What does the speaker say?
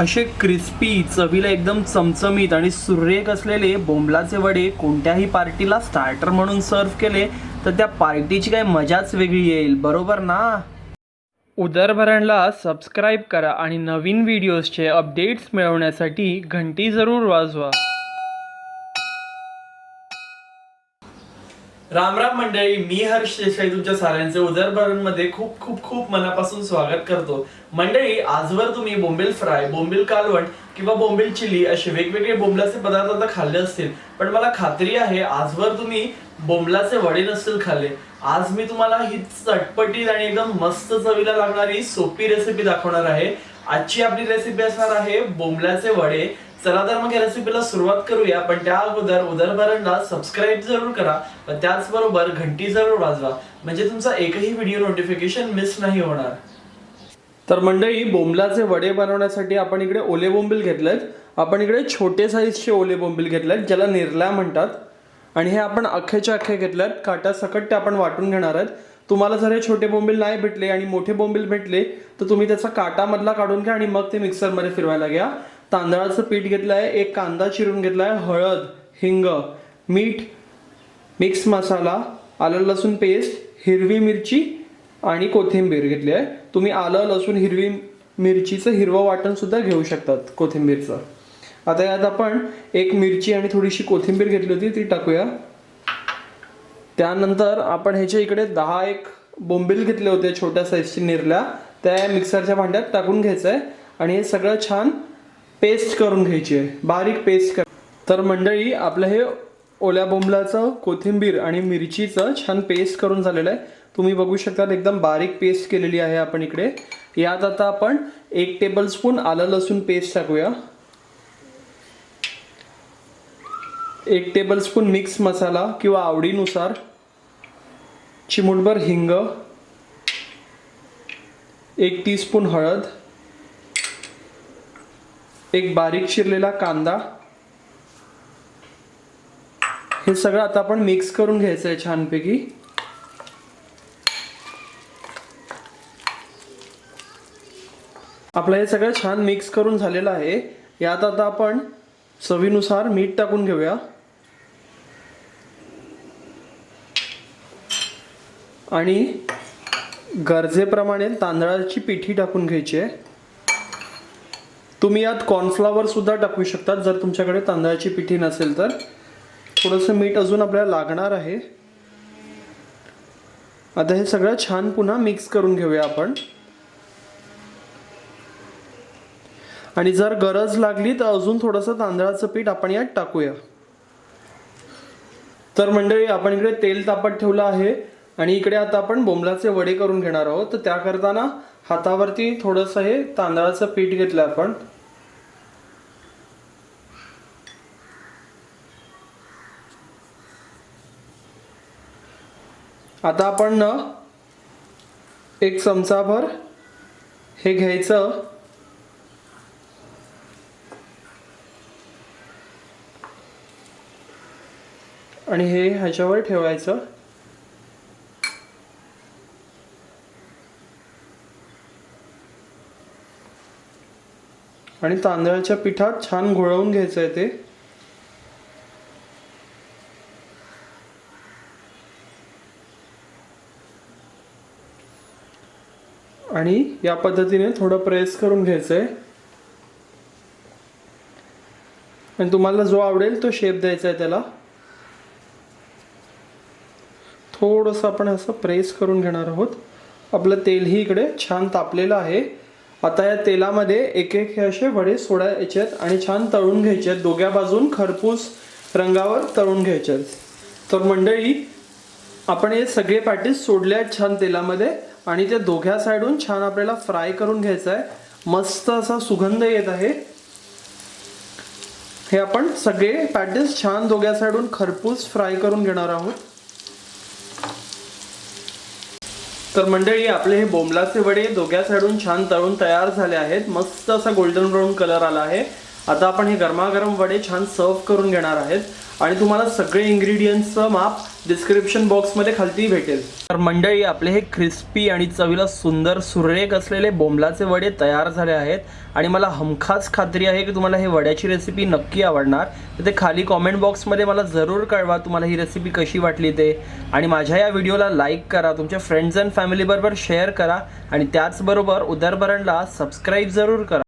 असे क्रिस्पी चवीला एकदम चमचमीत आणि सुरेख असलेले बोंबलाचे वडे कोणत्याही पार्टीला स्टार्टर म्हणून सर्व केले तर त्या पार्टीची काय मजाच वेगळी येईल बरोबर ना? उदरभरणला सबस्क्राईब करा आणि नवीन व्हिडिओजचे अपडेट्स मिळवण्यासाठी घंटी जरूर वाजवा. राम राम मंडळी मी हर्ष देसाई तुमच्या साऱ्यांचे उदरभरणमध्ये खूप खूप खूप मनापासून स्वागत करतो. मंडळी आजवर तुम्ही बोंबील फ्राय बोंबील कालवण किंवा बोंबील चिली असे वेगवेगळे बोंबलाचे पदार्थ आता खाल्ले असतील. पण मला खात्री आहे आजवर तुम्ही बोंबलाचे वडे नसतील खाल्ले. आज मी तुम्हाला ही चटपटीत आणि एकदम मस्त चवीला लागणारी सोपी रेसिपी दाखवणार आहे. आजची आपली रेसिपी असणार आहे बोंबलाचे वडे. चला तर मग या रेसिपीला सुरुवात करूया पण त्या अगोदर उदरभरणला सबस्क्राईब जरूर करा पण त्याचबरोबर घंटी जरूर वाजवा. म्हणजे तुमचा एकही व्हिडिओ नोटिफिकेशन मिस नाही होणार. तर मंडळी बोंबलाचे वडे बनवण्यासाठी आपण इकडे ओले बोंबील घेतलेत. आपण इकडे छोटे साईजचे ओले बोंबील घेतलेत ज्याला निर्ला म्हणतात. आणि हे आपण अख्खेच्या अख्खे घेतलेत. काटा सकट ते आपण वाटून घेणार आहेत. तुम्हाला जर हे छोटे बोंबील नाही भेटले आणि मोठे बोंबील भेटले तर तुम्ही त्याचा काटामधला काढून घ्या आणि मग ते मिक्सरमध्ये फिरवायला घ्या. तांदळाचं पीठ घेतलं आहे एक कांदा चिरून घेतला आहे हळद हिंग मीठ मिक्स मसाला आलं लसूण पेस्ट हिरवी मिरची आणि कोथिंबीर घेतली आहे तुम्ही आलं लसूण हिरवी मिरचीचं हिरवं वाटण सुद्धा घेऊ शकतात कोथिंबीरचं. आता यात आपण एक मिरची आणि थोडीशी कोथिंबीर घेतली होती ती टाकूया. त्यानंतर आपण ह्याच्या इकडे दहा एक बोंबील घेतले होते छोट्या साईजची निरल्या. त्या मिक्सरच्या भांड्यात टाकून घ्यायचं आहे आणि हे सगळं छान पेस्ट करून घ्यायची आहे. बारीक पेस्ट कर तर मंडळी आपलं हे ओल्या बोंबलाचं कोथिंबीर आणि मिरचीचं छान पेस्ट करून झालेलं आहे. तुम्ही बघू शकता एकदम बारीक पेस्ट केलेली आहे आपण इकडे. यात आता आपण एक टेबलस्पून आलं लसूण पेस्ट टाकूया. एक टेबलस्पून मिक्स मसाला किंवा आवडीनुसार. चिमुटभर हिंग. एक टीस्पून हळद. एक बारीक चिरलेला कांदा. हे सगळं आता आपण मिक्स करून घ्यायचं आहे छानपैकी. आपलं हे सगळं छान मिक्स करून झालेलं आहे. यात आता आपण चवीनुसार मीठ टाकून घेऊया. आणि गरजेप्रमाणे तांदळाची पिठी टाकून घ्यायची आहे. तुम्ही यात कॉर्नफ्लॉवर सुद्धा टाकू शकतात. जर तुमच्याकडे तांदळाची पिठी नसेल तर. थोडंसं मीठ अजून आपल्याला लागणार आहे. आता हे सगळं छान पुन्हा मिक्स करून घेऊया आपण. आणि जर गरज लागली तर अजून थोडंसं तांदळाचं पीठ आपण यात टाकूया. तर मंडळी आपण इकडे तेल तापत ठेवलं आहे. आणि इकडे आता आपण बोंबलाचे वडे करून घेणार आहोत. तर त्या करताना हातावरती थोडंसं हे तांदळाचं पीठ घेतलं आपण. आता आपण ना एक चमचाभर हे घ्यायचं. आणि हे ह्याच्यावर ठेवायचं. आणि तांदळाच्या पिठात छान घोळवून घ्यायचं आहे ते. आणि या पद्धतीने थोडं प्रेस करून घ्यायचं आहे आणि तुम्हाला जो आवडेल तो शेप द्यायचा आहे त्याला. थोडंसं आपण असं प्रेस करून घेणार आहोत. आपलं तेलही इकडे छान तापलेलं आहे. आता या तेलामध्ये एक एक हे असे वडे सोडायचे आहेत आणि छान तळून घ्यायचे आहेत. दोघ्या बाजून खरपूस रंगावर तळून घ्यायचे आहेत. तर मंडळी आपण हे सगळे पॅटीस सोडले आहेत छान तेलामध्ये. आणि ते दोघ्या साईडून छान आपल्याला फ्राय करून घ्यायचं आहे मस्त असा सुगंध येत आहे. हे आपण सगळे पॅटीस छान दोघ्या साईडून खरपूस फ्राय करून घेणार आहोत. तर मंडळी आपले हे बोंबलाचे वडे दोघ्या साईडून छान तळून तयार झाले आहेत. मस्त असा गोल्डन ब्राऊन कलर आला आहे. आता आपण हे गरमागरम वडे छान सर्व करून घेणार आहेत. आणि तुम्हाला सगळे इन्ग्रेडियंट्सचं माप डिस्क्रिप्शन बॉक्समध्ये खालती भेटेल. तर मंडळी आपले हे क्रिस्पी आणि चवीला सुंदर सुरेख असलेले बोंबलाचे वडे तयार झाले आहेत. आणि मला हमखास खात्री आहे की तुम्हाला हे वड्याची रेसिपी नक्की आवडणार. तर ते खाली कॉमेंट बॉक्समध्ये मला जरूर कळवा तुम्हाला ही रेसिपी कशी वाटली ते. आणि माझ्या या व्हिडिओला लाईक करा तुमच्या फ्रेंड्स अँड फॅमिलीबरोबर शेअर करा. आणि त्याचबरोबर उदरभरणला सबस्क्राईब जरूर करा.